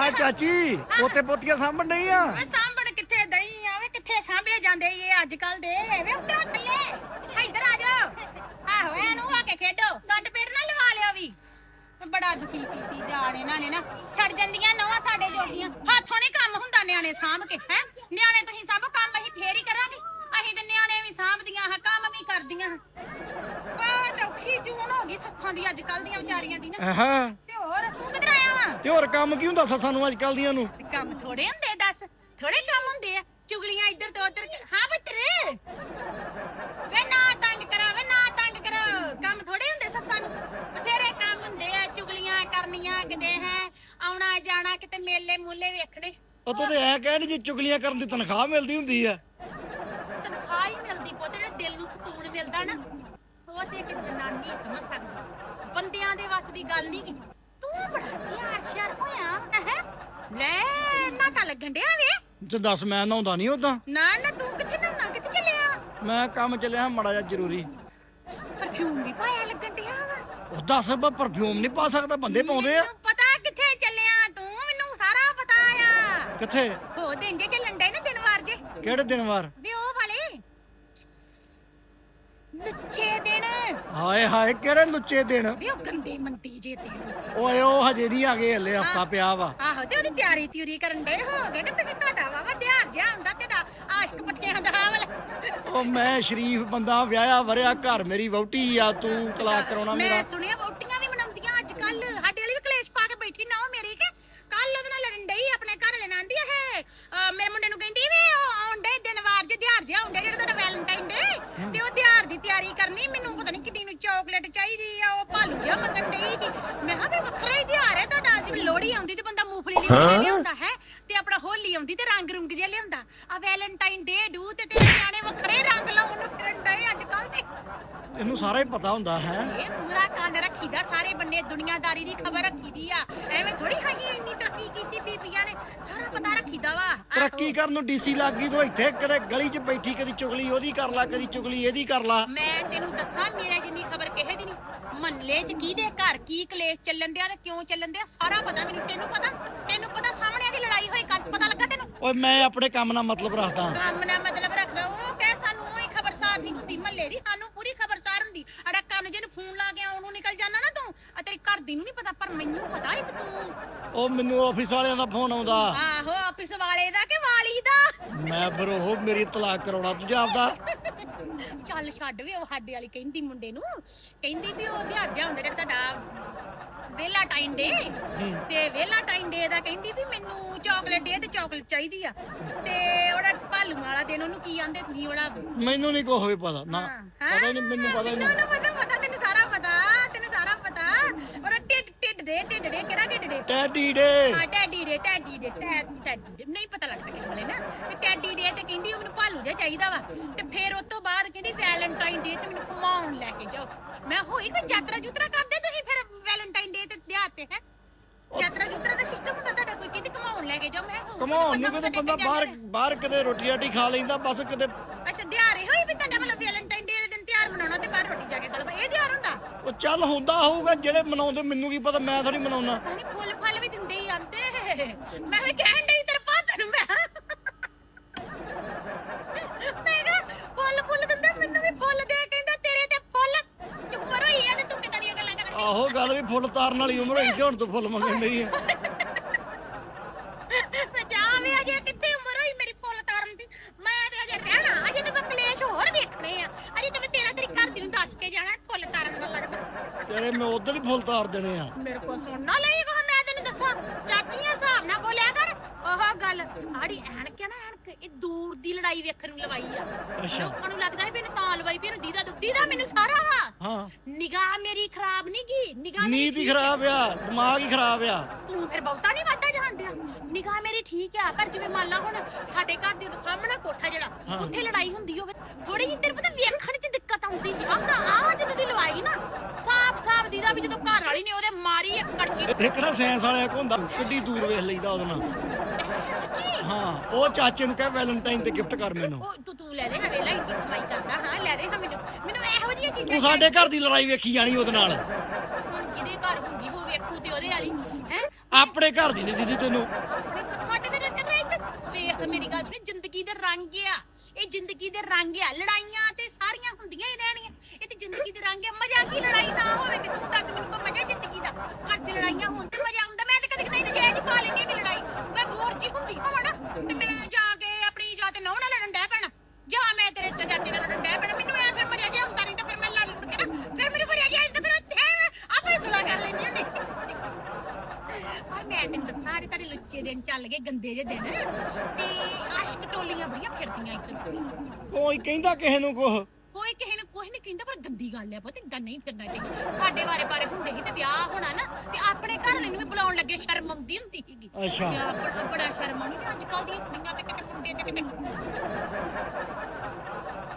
ਹਾਂ ਚਾਚੀ ਪੋਤੇ ਪੋਤੀਆਂ ਸਾਂਭਣ ਨਹੀਂ ਆ ਵੇ ਸਾਂਭਣ ਕਿੱਥੇ ਦਈ ਆ? ਵੇ ਕਿੱਥੇ ਸਾਂਭੇ ਜਾਂਦੇ ਇਹ ਅੱਜ ਕੱਲ ਦੇ? ਵੇ ਉੱਤਰ ਥੱਲੇ ਇੱਧਰ ਆ ਜਾਓ। ਆਹੋ ਇਹਨੂੰ ਹੋ ਕੇ ਖੇਡੋ। ਸੱਟ ਪੇਟ ਨਾ ਲਵਾ ਲਿਓ ਵੀ। ਬੜਾ ਦੁਖੀ ਕੀਤੀ ਜਾਣ ਇਹਨਾਂ ਨੇ ਨਾ। ਛੱਡ ਜਾਂਦੀਆਂ ਨਵਾਂ ਸਾਡੇ ਜੋਗੀਆਂ। ਹੱਥੋਂ ਨਹੀਂ ਕੰਮ ਹੁੰਦਾ ਨਿਆਣੇ ਸਾਂਭ ਕੇ ਹੈ? ਨਿਆਣੇ ਤੁਸੀਂ ਸਭ ਕੰਮ ਅਸੀਂ ਫੇਰ ਹੀ ਕਰਾਂਗੇ। ਅਸੀਂ ਤੇ ਨਿਆਣੇ ਵੀ ਸਾਂਭਦੀਆਂ ਹਾਂ ਕੰਮ ਵੀ ਕਰਦੀਆਂ ਬਹੁਤ ਔਖੀ ਜੂਨ ਹੋ ਗਈ ਸੱਸਾਂ ਦੀ ਅੱਜ ਕੱਲ ਦੀਆਂ ਵਿਚਾਰੀਆਂ ਦੀ ਨਾ ਹਾਂ ਤੇ ਹੋਰ ਤੂੰ ਕਿੱਧਰ ਆਇਆ ਵਾ ਤੇ ਹੋਰ ਕੰਮ ਕੀ ਹੁੰਦਾ ਸੱਸਾਂ ਨੂੰ ਅੱਜ ਕੱਲ ਦੀਆਂ ਨੂੰ? ਤੇ ਕੰਮ ਥੋੜੇ ਹੁੰਦੇ ਦੱਸ। ਥੋੜੇ ਕੰਮ ਹੁੰਦੇ ਆ। ਚੁਗਲੀਆਂ ਇੱਧਰ ਤੋਂ ਉੱਧਰ ਕ- ਹਾਂ ਪੁੱਤਰ। ਵੇ ਨਾ ਤੰਗ ਕਰੋ ਵੇ ਨਾ ਤੰਗ ਕਰੋ। ਕੰਮ ਥੋੜੇ ਹੁੰਦੇ ਸੱਸਾਂ ਨੂੰ। ਬਥੇਰੇ ਕੰਮ ਹੁੰਦੇ ਆ ਚੁਗਲੀਆਂ ਕਰਨੀਆਂ ਕਿਤੇ ਹੈ ਆਉਣਾ ਜਾਣਾ ਕਿਤੇ ਮੇਲੇ ਮੂਲੇ ਵੇਖਣੇ। ਉਤੋਂ ਤੇ ਐ ਕਹਿਣ ਜੇ ਚੁਗਲੀਆਂ ਕਰਨ ਦੀ ਤਨਖਾਹ ਮਿਲਦੀ ਹੁੰਦੀ ਆ। ਤਨਖਾਹ ਹੀ ਮਿਲਦੀ ਪੁੱਤ ਜਿਹੜੇ ਦਿਲ ਨੂੰ ਸਕੂਨ ਮਿਲਦਾ ਨਾ ਉਹ ਤੇ ਇੱਕ ਜਨਾਨੀ ਸਮਝ ਸਕਦੀ ਬੰਦਿਆਂ ਦੇ ਵੱਸ ਦੀ ਗੱਲ ਨਹੀਂ ਤੂੰ ਬੜਾ ਤਿਆਰ ਸ਼ਿਆਰ ਹੋਇਆ? ਹੈ ਲੈ ਨਾ ਤਾਂ ਲੱਗਣ ਡਿਆ ਵੇ। ਤੇ ਦੱਸ ਮੈਂ ਨਹਾਉਂਦਾ ਨਹੀਂ ਉਦਾਂ ਨਾ ਨਾ ਤੂੰ ਕਿੱਥੇ ਨਹਾਉਣਾ? ਕਿੱਥੇ ਚੱਲਿਆ? ਮੈਂ ਕੰਮ ਚੱਲਿਆ ਮੜਾ ਜਾ ਜ਼ਰੂਰੀ। ਪਰਫਿਊਮ ਵੀ ਪਾਇਆ ਲੱਗਣ ਡਿਆ ਵਾ। ਉਹ ਦੱਸ ਪਰਫਿਊਮ ਨਹੀਂ ਪਾ ਸਕਦਾ ਬੰਦੇ ਪਾਉਂਦੇ ਆ। ਮੈਨੂੰ ਪਤਾ ਕਿੱਥੇ ਚੱਲਿਆ ਤੂੰ ਮੈਨੂੰ ਸਾਰਾ ਪਤਾ ਆ। ਕਿੱਥੇ? ਹੋ ਦਿਨ ਜੇ ਚੱਲਣ ਡੇ ਨਾ ਦਿਨ ਵਾਰ ਜੇ। ਕਿਹੜੇ ਦਿਨ ਵਾਰ ਵੀ ਉਹ ਵਾਲੇ ਨੱਚੇ ਦਿਨ। ਹਾਏ ਹਾਏ ਕਿਹੜੇ ਲੁੱਚੇ ਦਿਨ? ਵੀ ਉਹ ਗੰਦੇ ਮੰਦੀ ਜੇ ਦਿਨ ਓਏ ਉਹ ਹਜੇ ਨਹੀਂ ਆ ਗਏ ਹਲੇ ਹਫਤਾ ਪਿਆ ਵਾ। ਆਹੋ ਤੇ ਉਹਦੀ ਤਿਆਰੀ ਤਿਉਰੀ ਕਰਨ ਦੇ ਹੋ ਗਏ ਕਿ ਤੁਸੀਂ ਤੁਹਾਡਾ ਵਾਵਾ ਧਿਆਨ ਜਿਹਾ ਹੁੰਦਾ ਤੇਰਾ ਆਸ਼ਕ ਪੱਟਿਆਂ ਦਾ ਵਾਲਾ। ਉਹ ਮੈਂ ਸ਼ਰੀਫ ਬੰਦਾ ਵਿਆਹਿਆ ਵਰਿਆ ਘਰ ਮੇਰੀ ਵਹੁਟੀ ਆ ਤੂੰ ਤਲਾਕ ਕਰਾਉਣਾ ਮੈਂ ਮੇਰਾ। ਸੁਣਿਆ ਵੋਟੀਆਂ ਵੀ ਮਨਾਉਂਦੀਆਂ ਅੱਜ ਕੱਲ ਸਾਡੇ ਵਾਲੀ ਵੀ ਕਲੇਸ਼ ਪਾ ਕੇ ਬੈਠੀ ਨਾ ਉਹ ਮੇਰੀ ਕਿ ਕੱਲ ਉਹਦੇ ਨਾਲ ਲੜਨ ਡਈ ਆਪਣੇ ਘਰ ਵਾਲੇ ਨਾਲ ਆਂਦੀ ਇਹ ਅਹ ਮੇਰੇ ਮੁੰਡੇ ਨੂੰ ਕਹਿੰਦੀ ਵੀ ਉਹ ਆਉਂਦੇ ਦਿਨ ਵਾਰ ਜੇ ਦਿਹਾੜ ਜਿਹਾ ਆਉਂਦੇ ਜਿਹੜਾ ਤੁਹਾਡਾ ਵੈਲੈਂਟਾਈਨ ਡੇ। ਤੇ ਤਿਆਰੀ ਕਰਨੀ ਮੈਨੂੰ ਪਤਾ ਨਹੀਂ ਕਿੱਡੀ ਨੂੰ ਚਾਕਲੇਟ ਚਾਹੀਦੀ ਆ ਉਹ ਭਾਲੂ ਜਿਹਾ ਮੰਗਣ ਡਈ ਸੀ। ਮੈਂ ਕਿਹਾ ਵੀ ਵੱਖਰਾ ਹੀ ਦਿਹਾੜ ਹੈ ਤੁਹਾਡਾ ਜਿਵੇਂ ਲੋਹੜੀ ਆਉਂਦੀ ਤੇ ਬੰਦਾ ਮੂੰਗਫਲੀ ਦੀ ਚੀਜ਼ ਲਿਆਉਂਦਾ ਹੈ ਤੇ ਆਪਣਾ ਹੋਲੀ ਆਉਂਦੀ ਤੇ ਰੰਗ ਰੁੰਗ ਜਿਹਾ ਲਿਆਉਂਦਾ। ਆ ਵੈਲੈਂਟਾਈਨ ਡੇ ਡੂ ਤੇ ਤੇਰੇ ਨਿਆਣੇ ਵੱਖਰੇ ਰੰਗ ਲਾਉਣ ਨੂੰ ਫਿਰਨ ਡਏ ਅੱਜ ਕੱਲ ਤੇ ਇਹਨੂੰ ਸਾਰਾ ਹੀ ਪਤਾ ਹੁੰਦਾ ਹੈ। ਇਹ ਪੂਰਾ ਰੱਖੀਦਾ ਸਾਰੇ ਬੰਨੇ ਦੁਨੀਆਦਾਰੀ ਦੀ ਖਬਰ ਰੱਖੀਦੀ ਆ। ਐਵੇਂ ਥੋੜੀ ਹਾਈ ਇੰਨੀ ਤਰੱਕੀ ਕੀਤੀ ਬੀਬੀਆਂ ਨੇ? ਸਾਰਾ ਪਤਾ ਰੱਖੀਦਾ ਵਾ। ਆਹੋ। ਤਰੱਕੀ ਕਰਨ ਨੂੰ ਡੀਸੀ ਲੱਗ ਗਈ ਤੂੰ ਇੱਥੇ ਕਦੇ ਗਲੀ 'ਚ ਬੈਠੀ ਕਦੀ ਚੁਗਲੀ ਉਹਦੀ ਕਰ ਲਾ ਕਦੀ ਚੁਗਲੀ ਇਹਦੀ ਕਰ ਲਾ। ਮੈਂ ਤੈਨੂੰ ਦੱਸਾਂ ਮੇਰੇ ਜਿੰਨੀ ਖਬਰ ਕਿਸੇ ਦੀ ਨਹੀਂ। ਮਹੱਲੇ 'ਚ ਕਿਹਦੇ ਘਰ ਕੀ ਕਲੇਸ਼ ਚੱਲਣ ਦਿਆ ਤੇ ਕਿਉਂ ਚੱਲਣ ਦਿਆ ਸਾਰਾ ਪਤਾ ਮੈਨੂੰ। ਤੈਨੂੰ ਪਤਾ? ਤੈਨੂੰ ਪਤਾ ਸਾਹਮਣੇ ਦੀ ਲੜਾਈ ਹੋਈ ਕੱਲ ਪਤਾ ਲੱਗਾ ਤੈਨੂੰ? ਓਏ ਮੈਂ ਆਪਣੇ ਕੰਮ ਨਾਲ ਮਤਲਬ ਰੱਖਦਾ। ਕੰਮ ਨਾਲ ਮਤਲਬ ਰੱਖਦਾ ਉਹ ਕਹੇ ਸਾਨੂੰ ਉਹੀ ਖਬਰਸਾਰ ਨਹੀਂ ਹੁੰਦੀ। ਮਹੱਲੇ ਦੀ ਸਾਨੂੰ ਪੂਰੀ ਖਬਰਸਾਰ ਹੁੰਦੀ। ਅੜਾ ਕੰਨ ਜੇ ਨੂੰ ਫੋਨ ਲਾ ਕੇ ਉਹਨੂੰ ਨਿਕਲ ਜਾਣਾ ਨਾ ਤੂੰ ਆ ਤੇਰੀ ਘਰ ਦੀ ਨੂੰ ਨਹੀਂ ਪਤਾ ਪਰ ਮੈਨੂੰ ਪਤਾ ਨਹੀਂ ਕਿ ਤੂੰ। ਉਹ ਮੈਨੂੰ ਆਫਿਸ ਵਾਲਿਆਂ ਦਾ ਫੋਨ ਆਉਂਦਾ। ਆਹੋ ਆਫਿਸ ਵਾਲੇ ਦਾ ਕਿ ਵਾਲੀ ਦਾ? ਮੈਂ ਫਿਰ ਉਹ ਮੇਰੀ ਤਲਾਕ ਕਰਾਉਣਾ ਤੂੰ ਜਾਪਦਾ। ਚੱਲ ਛੱਡ ਵੀ ਉਹ ਸਾਡੇ ਵਾਲੀ ਕਹਿੰਦੀ ਮੁੰਡੇ ਨੂੰ। ਕਹਿੰਦੀ ਵੀ ਉਹ ਦਿਹਾੜ ਜਿਹਾ ਹੁੰਦਾ ਜਿਹੜਾ ਤੁਹਾਡਾ ਵੇਲਾ ਟਾਈਮ ਡੇ ਤੇ ਵੇਲਾ ਟਾਈਮ ਡੇ ਦਾ ਕਹਿੰਦੀ ਵੀ ਮੈਨੂੰ ਚਾਕਲੇਟ ਦੇ ਤੇ ਚਾਕਲੇਟ ਚਾਹੀਦੀ ਆ। ਤੇ ਉਹਦਾ ਭਾਲੂ ਵਾਲਾ ਦਿਨ ਉਹਨੂੰ ਕੀ ਆਂਦੇ ਤੁਸੀਂ ਉਹਦਾ? ਮੈਨੂੰ ਨਹੀਂ ਕੋਈ ਪਤਾ ਨਾ। ਪਤਾ ਨਹੀਂ ਮੈਨੂੰ ਪਤਾ ਹੀ ਮੈਨੂੰ ਨਹੀਂ ਪਤਾ ਪਤਾ ਤੈਨੂੰ ਸਾਰਾ ਪਤਾ ਤੈਨੂੰ ਸਾਰਾ ਪਤਾ ਉਹਦਾ ਢਿੱਡ ਢਿੱਡ ਦੇ ਢਿੱਡ ਦੇ ਕਿਹੜਾ ਢਿੱਡ ਦੇ? ਟੈਡੀ ਡੇ ਹਾਂ ਟੈਡੀ ਦੇ ਟੈਡੀ ਟੈ- ਟੈਡੀ ਦੇ। ਨਹੀਂ ਪਤਾ ਲੱਗਦਾ ਕਿਹੜੇ ਵਾਲੇ ਨਾ। ਤੇ ਟੈਡੀ ਦੇ ਤੇ ਕਹਿੰਦੀ ਮੈਨੂੰ ਭਾਲੂ ਜਿਹਾ ਚਾਹੀਦਾ ਵਾ। ਤੇ ਫਿਰ ਉਸ ਤੋਂ ਬਾਅਦ ਕਹਿੰਦੀ ਵੈਲੈਂਟਾਈਨ ਡੇ ਤੇ ਮੈਨੂੰ ਘੁਮਾਉਣ ਲੈ ਕੇ ਜਾਓ। ਮੈਂ ਹੋਈ ਕੋਈ ਯਾਤਰਾ ਜੁਤਰਾ ਕਰਦੇ ਤੁਸੀਂ ਫਿਰ ਵੈਲੈਂਟਾਈਨ ਡੇ ਤੇ ਦਿਹਾੜ ਤੇ ਹੈ? ਯਾਤਰਾ ਜੁਤਰਾ ਦਾ ਸਿਸਟਮ ਹੁੰਦਾ ਤੁਹਾਡਾ ਕੋਈ? ਕਿਤੇ ਘੁਮਾਉਣ ਲੈ ਕੇ ਜਾਓ। ਮੈਂ ਕਮਾਉਣ ਨੂੰ ਬੰਦਾ ਕਿਤੇ ਬੰਦਾ ਬਾਹਰ। ਬਾਹਰ ਕਿਤੇ ਰੋਟੀ ਰਾਟੀ ਖਾ ਲੈਂਦਾ ਬਸ ਕਿਤੇ ਅੱਛਾ ਦਿਹਾੜੇ ਹੋਈ ਵੀ ਤੁਹਾਡਾ ਮਤਲਬ ਵੈਲੈਂਟਾਈਨ ਡੇ ਦੇ ਦਿਨ ਤਿਆਰ ਮਨਾਉਣਾ ਤੇ ਬਾਹਰ ਰੋਟੀ ਜਾ ਕੇ ਖਾ ਲਓ ਇਹ ਤਿਆਰ ਹੁੰਦਾ ਉਹ ਚੱਲ ਹੁੰਦਾ ਹੋਊਗਾ ਜਿਹੜੇ ਮਨਾਉਂਦੇ ਮੈਨੂੰ ਕੀ ਪਤਾ ਮੈਂ ਥੋੜੀ ਮਨਾਉਣਾ ਪਤਾ ਨਹੀਂ ਫੁੱਲ ਫਲ ਵੀ ਦਿੰਦੇ ਹੀ ਆਂਦੇ। ਮੈਂ ਵੀ ਕਹਿਣ ਡਈ ਤੇਰੇ ਨੂੰ ਮੈਂ। ਮੈਂ ਕਿਹਾ ਫੁੱਲ ਫੁੱਲ ਦਿੰਦੇ ਮੈਨੂੰ ਵੀ ਫੁੱਲ ਦੇ ਕਹਿੰਦਾ ਤੇਰੇ ਤੇ ਫੁੱਲ। ਉਮਰ ਹੋਈ ਆ ਤੇ ਤੂੰ ਕਿਦਾਂ ਦੀਆਂ ਗੱਲਾਂ ਕਰਨ ਆਹੋ ਗੱਲ ਵੀ ਫੁੱਲ ਤਾਰਨ ਵਾਲੀ ਉਮਰ ਹੋਈ ਤੇ ਹੁਣ ਤੂੰ ਫੁੱਲ ਮੰਗਣ ਨਹੀਂ ਹੈ ਮੈਂ ਜਾ ਵੀ ਅਜੇ ਕਿੱਥੇ ਉਮਰ ਹੋਈ ਮੇਰੀ ਫੁੱਲ ਤਾਰਨ ਦੀ ਮੈਂ ਤੇ ਅਜੇ ਰਹਿਣਾ ਅਜੇ ਤੇ ਮੈਂ ਕਲੇਸ਼ ਹੋਰ ਵੇਖਣੇ ਆ ਅਜੇ ਤੇ ਮੈਂ ਤੇਰਾ ਤੇਰੀ ਘਰ ਦੀ ਨੂੰ ਦੱਸ ਕੇ ਜਾਣਾ ਫੁੱਲ ਤਾਰਨ ਦਾ ਲੱਗਦਾ ਤੇਰੇ ਮੈਂ ਉਧਰ ਹੀ ਫੁੱਲ ਤਾਰ ਦੇਣੇ ਆ। ਮੇਰੇ ਕੋ ਸੁਣਨਾ ਲਈ ਕੋ ਮੈਂ ਤੈਨੂੰ ਦੱਸਾਂ ਚਾਚੀਆਂ ਹਿਸਾਬ ਨਾਲ ਬੋਲਿਆ ਕਰ। ਉਹ ਗੱਲ ਆੜੀ ਐਨਕ ਆ ਨਾ ਐਨਕ ਇਹ ਦੂਰ ਦੀ ਲੜਾਈ ਵੇਖਣ ਨੂੰ ਲਵਾਈ ਆ। ਅੱਛਾ। ਲੋਕਾਂ ਨੂੰ ਲੱਗਦਾ ਹੈ ਵੀ ਇਹਨੂੰ ਤਾਂ ਲਵਾਈ ਇਹਨੂੰ ਦੀਦਾ ਦੁ- ਦੀਦਾ ਮੈਨੂੰ ਸਾਰਾ ਵਾ। ਹਾਂ। ਨਿਗਾਹ ਮੇਰੀ ਖਰਾਬ ਨਹੀਂ ਗਈ ਨਿਗਾਹ ਮੇਰੀ ਨੀਤ ਹੀ ਖਰਾਬ ਆ ਦਿਮਾਗ ਹੀ ਖਰਾਬ ਆ। ਤੂੰ ਫਿਰ ਬਹੁਤਾ ਨਹੀਂ ਵਾਦਾ ਜਾਣਦਿਆ ਨਿਗਾਹ ਮੇਰੀ ਠੀਕ ਆ ਪਰ ਜਿਵੇਂ ਮੰਨ ਲਾ ਹੁਣ ਸਾਡੇ ਘਰ ਦੇ ਸਾਹਮਣੇ ਕੋਠਾ ਜਿਹੜਾ ਹਾਂ। ਉੱਥੇ ਲੜਾਈ ਹੁੰਦੀ ਹੋਵੇ ਥੋੜੀ ਜਿਹੀ ਤੇਰੇ ਪਤਾ ਵੇਖਣ 'ਚ ਦਿੱਕਤ ਆਉਂਦੀ ਸੀ। ਆਹ ਆ ਜਦੋਂ ਦੀ ਲਵਾਈ ਨਾ ਸਾਫ਼ ਸਾਫ਼ ਦੀਦਾ ਵੀ ਜਦੋਂ ਘਰ ਵਾਲੀ ਨੇ ਉਹਦੇ ਮਾਰੀ ਇੱਕ ਕੜਕੀ ਇਹ ਕਿਹੜਾ ਸਾਇੰਸ ਵਾਲਿਆ ਕੋ ਹੁੰਦਾ ਕਿੱਡੀ ਦੂਰ ਵੇਖ ਲਈਦਾ ਉਹਦੇ ਨਾਲ। ਹਾਂ ਉਹ ਚਾਚੇ ਨੂੰ ਕਹਿ ਵੈਲੈਂਟਾਈਨ ਤੇ ਗਿਫਟ ਕਰ ਮੈਨੂੰ। ਉਹ ਤੂੰ ਤੂੰ ਲੈ ਦੇ ਹਾਂ ਵੇਲਾ ਇੰਨੀ ਕਮਾਈ ਕਰਦਾ ਹਾਂ ਲੈ ਦੇ ਹਾਂ ਮੈਨੂੰ। ਮੈਨੂੰ ਇਹੋ ਜਿਹੀਆਂ ਚੀਜ਼ਾਂ ਤੂੰ ਸਾਡੇ ਘਰ ਦੀ ਲੜਾਈ ਵੇਖੀ ਜਾਣੀ ਉਹਦੇ ਨਾਲ। ਹੁਣ ਕਿਹਦੇ ਘਰ ਹੁੰਦੀ ਉਹ ਵੇਖੂ ਤੇ ਉਹਦੇ ਵਾਲੀ ਹੈ? ਆਪਣੇ ਘਰ ਦੀ ਨਹੀਂ ਦੀਦੀ ਤੈਨੂੰ। ਸਾਡੇ ਦੇ ਰੱਖ ਰਹੀ ਤੇ ਵੇਖ ਮੇਰੀ ਗੱਲ ਸੁਣੀ ਜ਼ਿੰਦਗੀ ਦੇ ਰੰਗ ਆ। ਇਹ ਜ਼ਿੰਦਗੀ ਦੇ ਰੰਗ ਆ। ਲੜਾਈਆਂ ਤੇ ਸਾਰੀਆਂ ਹੁੰਦੀਆਂ ਹੀ ਰਹਿਣੀਆਂ ਇਹ ਤੇ ਜ਼ਿੰਦਗੀ ਦੇ ਰੰਗ ਆ। ਮਜ਼ਾ ਕੀ ਲੜਾਈ ਨਾ ਹੋਵੇ ਕਿ ਤੂੰ ਦੱਸ ਮੈਨੂੰ ਕੋਈ ਮਜ਼ਾ ਜ਼ਿੰਦਗੀ ਦਾ? ਘਰ 'ਚ ਲੜਾਈਆਂ ਹੋਣ ਤੇ ਕਦੇ ਕਦੇ ਨਜਾਇਜ਼ ਹੀ ਪਾ ਲੈਂਦੀ ਹਾਂ ਲੜਾਈ ਮੈਂ ਬੋਰ ਜੀ ਹੁੰਦੀ ਹੋਵਾਂ ਨਾ ਤੇ ਮੈਂ ਜਾ ਕੇ ਆਪਣੀ ਜਾ ਤੇ ਨਹੁੰ ਨਾਲ ਲੜਨ ਡੈ ਪੈਣਾ ਜਾਂ ਮੈਂ ਤੇਰੇ ਤੇ ਚਾਚੇ ਨਾਲ ਲੜਨ ਡੈ ਪੈਣਾ ਮੈਨੂੰ ਐ ਫਿਰ ਮਜ਼ਾ ਜਿਹਾ ਆਉਂਦਾ ਨਹੀਂ ਤਾਂ ਫਿਰ ਮੈਂ ਲੜ ਲੜ ਕੇ ਨਾ ਫਿਰ ਮੈਨੂੰ ਮਜ਼ਾ ਜਿਹਾ ਆਉਂਦਾ ਫਿਰ ਉੱਥੇ ਆਪੇ ਸੁਲਾ ਕਰ ਲੈਂਦੀ ਹੁੰਦੀ ਪਰ ਮੈਂ ਤੈਨੂੰ ਦੱਸਾਂ ਅੱਜ ਤੁਹਾਡੇ ਲੁੱਚੇ ਦਿਨ ਚੱਲ ਗਏ ਗੰਦੇ ਜਿਹੇ ਦਿਨ। ਤੇ ਆਸ਼ਕ ਟੋਲੀਆਂ ਬੜੀਆਂ ਫਿਰਦੀਆਂ ਇੱਧਰ। ਕੋਈ ਕਹਿੰਦਾ ਕਿਸੇ ਨੂੰ ਕੁਛ? ਕੋਈ ਕਿਸੇ ਨੂੰ ਕੁਝ ਨਹੀਂ ਕਹਿੰਦਾ ਪਰ ਗੰਦੀ ਗੱਲ ਆ ਪੁੱਤ ਇਦਾਂ ਨਹੀਂ ਫਿਰਨਾ ਚਾਹੀਦਾ। ਸਾਡੇ ਬਾਰੇ ਬਾਰੇ ਹੁੰਦੇ ਸੀ ਤੇ ਵਿਆਹ ਹੋਣਾ ਨਾ ਤੇ ਆਪਣੇ ਘਰ ਵਾਲੇ ਨੂੰ ਵੀ ਬੁਲਾਉਣ ਲੱਗੇ ਸ਼ਰਮ ਆਉਂਦੀ ਹੁੰਦੀ ਸੀਗੀ। ਅੱਛਾ। ਆਹ ਬੜਾ- ਬੜਾ ਸ਼ਰਮ ਆਉਂਦੀ ਅੱਜ ਕੱਲ ਦੀਆਂ ਕੁੜੀਆਂ ਤੇ ਕਿਤੇ ਮੁੰਡੇ ਤੇ ਕਿਤੇ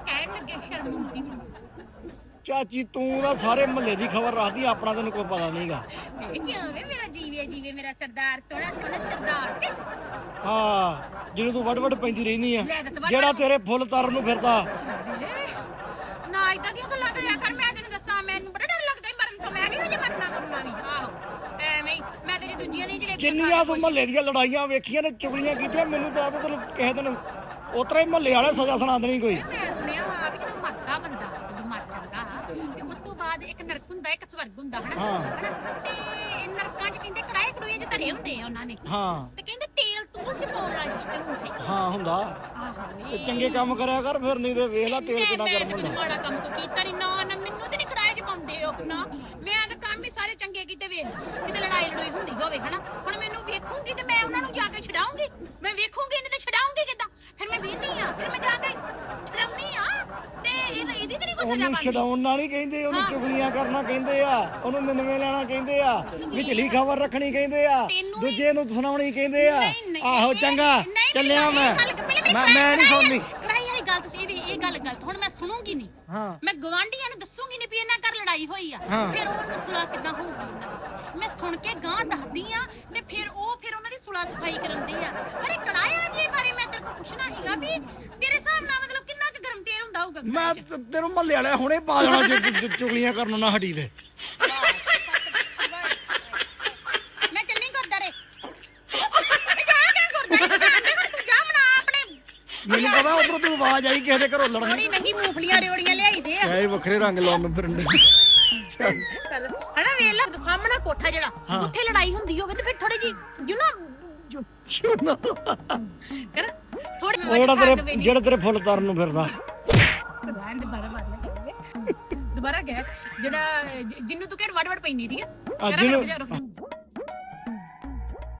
ਕਹਿਣ ਲੱਗੇ ਸ਼ਰਮ ਆਉਂਦੀ ਮੈਨੂੰ ਚਾਚੀ ਤੂੰ ਤਾਂ ਸਾਰੇ ਮਹੱਲੇ ਦੀ ਖਬਰ ਰੱਖਦੀ ਆਪਣਾ ਤੈਨੂੰ ਕੋਈ ਪਤਾ ਨਹੀਂਗਾ ਕਿਹਾ ਵੇ ਮੇਰਾ ਜੀਵੇ ਜੀਵੇ ਮੇਰਾ ਸਰਦਾਰ ਸੋਹਣਾ ਸੋਹਣਾ ਸਰਦਾਰ ਤੇ। ਹਾਂ ਜਿਹਨੂੰ ਤੂੰ ਵੱਡ ਵੱਡ ਪੈਂਦੀ ਰਹਿਨੀ ਆ। ਲੈ ਦੱਸ ਵੱਢ- ਜਿਹੜਾ ਤੇਰੇ ਫੁੱਲ ਤਰਨ ਨੂੰ ਫਿਰਦਾ ਨਾ ਇਦਾਂ ਦੀਆਂ ਗੱਲਾਂ ਕਰਿਆ ਕਰ ਮੈਂ ਤੈਨੂੰ ਦੱਸਾਂ ਮੈਨੂੰ ਬੜਾ ਡਰ ਲੱਗਦਾ ਈ ਮਰਨ ਤੋਂ ਮੈਂ ਨਹੀਂ ਹਜੇ ਮਰਨਾ ਮਰਨਾ ਵੀ ਆਹੋ। ਐਵੇਂ ਹੀ ਮੈਂ ਤੇਰੀ ਦੂਜੀਆਂ ਦੀ ਜਿਹੜੇ ਕਿੰਨੀਆਂ ਤੂੰ ਮਹੱਲੇ ਦੀਆਂ ਲੜਾਈਆਂ ਵੇਖੀਆਂ ਨੇ ਚੁਗਲੀਆਂ ਕੀਤੀਆਂ ਮੈਨੂੰ ਤਾਂ ਆਦਤ ਤੈਨੂੰ ਕਿਸੇ ਦਿਨ ਉਤਰਾ ਹੀ ਮਹੱਲੇ ਵਾਲੇ ਸਜ਼ਾ ਸੁਣਾ ਦੇਣੀ ਕੋਈ। ਮੈਂ ਸੁਣਿਆ ਵਾ ਵੀ ਜਦੋਂ ਮਰਦਾ ਬੰਦਾ ਜਦੋਂ ਮਰ ਜਾਂਦਾ ਤੇ ਉਸ ਤੋਂ ਬਾਅਦ ਇੱਕ ਨਰਕ ਹੁੰਦਾ ਇੱਕ ਸਵਰਗ ਹੁੰਦਾ ਹਨਾ? ਹਾਂ। ਹਨਾ? ਤੇ ਨਰਕਾਂ 'ਚ ਕਹਿੰਦੇ ਕੜਾਏ ਕੜੂਏ 'ਚ ਧਰੇ ਹੁੰਦੇ ਆ ਉਹਨਾਂ ਨੇ। ਹਾਂ। ਤੇ ਕਹਿੰਦੇ ਤੇਲ ਤੂਲ 'ਚ ਪਾਉਣ ਵਾਲੇ ਰਿਸ਼ਤੇ ਹੁੰਦੇ ਹਾਂ ਹੁੰਦਾ। ਆਹੋ ਤੇ ਚੰਗੇ ਕੰਮ ਕਰਿਆ ਕਰ ਫਿਰ ਨਹੀਂ ਤੇ ਵੇਖ ਲੈ ਤੇਲ ਕਿੰਨਾ ਗਰਮ ਤਾਂ ਹੁੰਦਾ। ਮਾੜਾ ਕੰਮ ਕੋਈ ਕੀਤਾ ਨਹੀਂ ਨਾ ਨਾ ਮੈਨੂੰ ਤੇ ਨਹੀਂ ਕੜਾਏ 'ਚ ਪਾਉਂਦੇ ਉਹ ਨਾ। ਮੈਂ ਤਾਂ ਕੰਮ ਹੀ ਸਾਰੇ ਚੰਗੇ ਕੀਤੇ ਵੇਖ ਕਿਤੇ ਲੜਾਈ ਲੜੋਈ ਹੁੰਦੀ ਹੋਵੇ ਹਨਾ? ਹੁਣ ਮੈਨੂੰ ਵੇਖੂੰਗੀ ਤੇ ਮੈਂ ਉਹਨਾਂ ਨੂੰ ਜਾ ਕੇ ਛਡਾਉਂਗੀ ਮੈਂ ਵੇਖੂੰਗੀ ਇਹਨੇ ਤੇ ਛਡਾਉਂਗੀ ਕਿਦਾਂ ਫਿਰ ਮੈਂ ਵੇਖਦੀ ਆ ਫਿਰ ਮੈਂ ਜਾ ਕੇ ਛਡਾਉਣੀ ਆ ਤੇ ਇਹ ਇਹਦੀ ਤੇ ਨਹੀਂ ਕੋਈ ਸਜ਼ਾ ਉਹਨੂੰ ਬਣਦੀ। ਛਡਾਉਣ ਨਾਲ ਨਹੀਂ ਕਹਿੰਦੇ ਉਹਨੂੰ ਹਾਂ। ਚੁਗਲੀਆਂ ਕਰਨਾ ਕਹਿੰਦੇ ਆ ਉਹਨੂੰ ਨਿਨਵੇਂ ਲੈਣਾ ਕਹਿੰਦੇ ਆ ਵਿਚਲੀ ਖਬਰ ਰੱਖਣੀ ਕਹਿੰਦੇ ਆ ਤੈਨੂੰ ਵੀ- ਦੂਜੇ ਨੂੰ ਸੁਣਾਉਣੀ ਕਹਿੰਦੇ ਆ। ਨਹੀਂ, ਨਹੀਂ, ਆਹੋ ਇਹ- ਚੰਗਾ ਨਹੀਂ, ਚੱਲਿਆ ਇਹ ਮੈਂ। ਗੱਲ- ਪਹਿਲੇ ਮੇਰੀ ਮੈਂ ਮੈਂ ਨਹੀਂ ਕੜਾਈ ਸੁਣਨੀ। ਕੜਾਈ ਵਾਲੀ ਗੱਲ ਤੁਸੀਂ ਇਹ ਵੀ ਇਹ ਗੱਲ ਗਲਤ ਹੁਣ ਮੈਂ ਸੁਣੂਗੀ ਨਹੀਂ। ਹਾਂ। ਮੈਂ ਗਵਾਂਢੀਆਂ ਨੂੰ ਦੱਸੂਗੀ ਨਹੀਂ ਵੀ ਇਹਨਾਂ ਘਰ ਲੜਾਈ ਹੋਈ ਆ। ਹਾਂ। ਫਿਰ ਉਹਨੂੰ ਸੁਲਾ ਕਿਦਾਂ ਹੋਊਗੀ ਦੀ। ਮੈਂ ਸੁਣ ਕੇ ਗਾਂ ਦੱਸਦੀ ਆ ਤੇ ਫਿਰ ਉਹ ਫਿਰ ਉਹਨਾਂ ਦੀ ਸੁਲਾ ਸਫ਼ਾਈ ਕਰਾਉਂਦੇ ਆ। ਅਰੇ ਕੜਾਇਆ ਜੀ ਬਾਰੇ? ਮੈਂ ਤੇਰੇ ਕੋਲ ਪੁੱਛਣਾ ਸੀਗਾ ਵੀ ਤੇਰੇ ਹਿਸਾਬ ਨਾਲ ਮਤਲਬ ਕਿੰਨਾ ਕੁ ਗਰਮ ਤੇਲ ਹੁੰਦਾ ਹੋਊਗਾ ਮੈਂ? ਤੇ- ਤੈਨੂੰ ਮਹੱਲੇ ਵਾਲੇ ਹੁਣੇ ਪਾ ਦੇਣਾ ਜੇ ਤੂੰ- ਤੂੰ ਚੁਗਲੀਆਂ ਕਰਨ ਨਾ ਹਟੀ ਤੇ। ਮੈਂ ਚੱਲੀ ਗੁਰਦਾਰੇ ਤੇ ਜਾ ਕੇ ਗੁਰਦਾਰੇ ਜਾਂਦੇ ਹੁਣ ਤੂੰ ਜਾ ਬਣਾ ਆਪਣੇ। ਮੈਨੂੰ ਪਤਾ ਉਧਰੋਂ ਤੂੰ ਆਵਾਜ਼ ਆਈ ਕਿਸੇ ਦੇ ਘਰੋਂ ਲੜਨ। ਥੋੜੀ ਨੰਗੀ ਮੂੰਗਫਲੀਆਂ ਰਿਓੜੀਆਂ ਲਿਆਈ ਦੇ ਆ ਐ ਵੱਖਰੇ ਰੰਗ ਲਾਉਣ ਫਿਰਨ ਦੇ ਚੱਲ। ਹਣਾ ਵੇਖ ਲੈ ਸਾਹਮਣਾ ਕੋਠਾ ਜਿਹੜਾ ਹਾਂ। ਉੱਥੇ ਲੜਾਈ ਹੁੰਦੀ ਹੋਵੇ ਤੇ ਫਿਰ ਥੋੜੀ ਜੀ ਯੂ نو ਚੁਨਾ। ਕਰ ਥੋੜੀ ਉਹ ਜਿਹੜਾ ਤੇਰੇ ਜਿਹੜਾ ਤੇਰੇ ਫੁੱਲ ਤਰਨ ਨੂੰ ਫਿਰਦਾ। ਕਹਿ ਜਿਹੜਾ ਜ- ਜਿਹਨੂੰ ਤੂੰ ਕਹਿ ਵੜ ਵੜ ਪੈਣੀ ਠੀਕ ਹੈ ਆ, ਜਿਹਨੂੰ-।